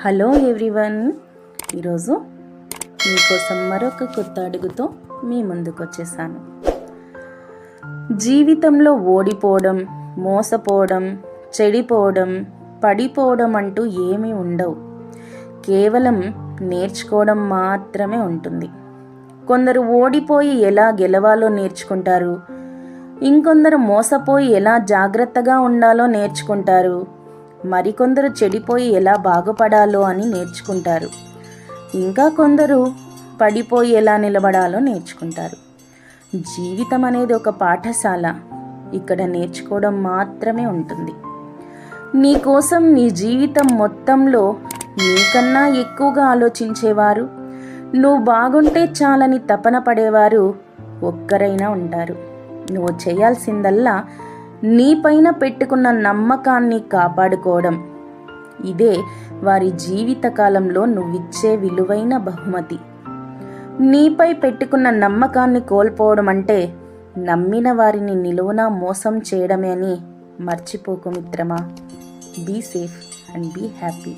Hello everyone. ఈరోజు మీకోసం మరొక కొత్త అడుగుతో మీ ముందుకు వచ్చేసాను జీవితంలో ఓడిపోవడం మోసపోవడం చెడిపోవడం పడిపోవడం అంటూ ఏమీ ఉండవు. కేవలం నేర్చుకోవడం మాత్రమే ఉంటుంది. కొందరు ఓడిపోయి ఎలా గెలవాలో నేర్చుకుంటారు. ఇంకొందరు మోసపోయి ఎలా జాగ్రత్తగా ఉండాలో నేర్చుకుంటారు. మరికొందరు చెడిపోయి ఎలా బాగుపడాలో అని నేర్చుకుంటారు. ఇంకా కొందరు పడిపోయి ఎలా నిలబడాలో నేర్చుకుంటారు. జీవితం అనేది ఒక పాఠశాల. ఇక్కడ నేర్చుకోవడం మాత్రమే ఉంటుంది. నీకోసం నీ జీవితం మొత్తంలో నీకన్నా ఎక్కువగా ఆలోచించేవారు నువ్వు బాగుంటే చాలని తపన పడేవారు ఒక్కరైనా ఉంటారు. నువ్వు చేయాల్సిందల్లా నీపైన పెట్టుకున్న నమ్మకాన్ని కాపాడుకోవడం. ఇదే వారి జీవితకాలంలో నువ్విచ్చే విలువైన బహుమతి. నీపై పెట్టుకున్న నమ్మకాన్ని కోల్పోవడం అంటే నమ్మిన వారిని నిలువున మోసం చేయడమే అని మర్చిపోకు మిత్రమా. Be safe and be happy.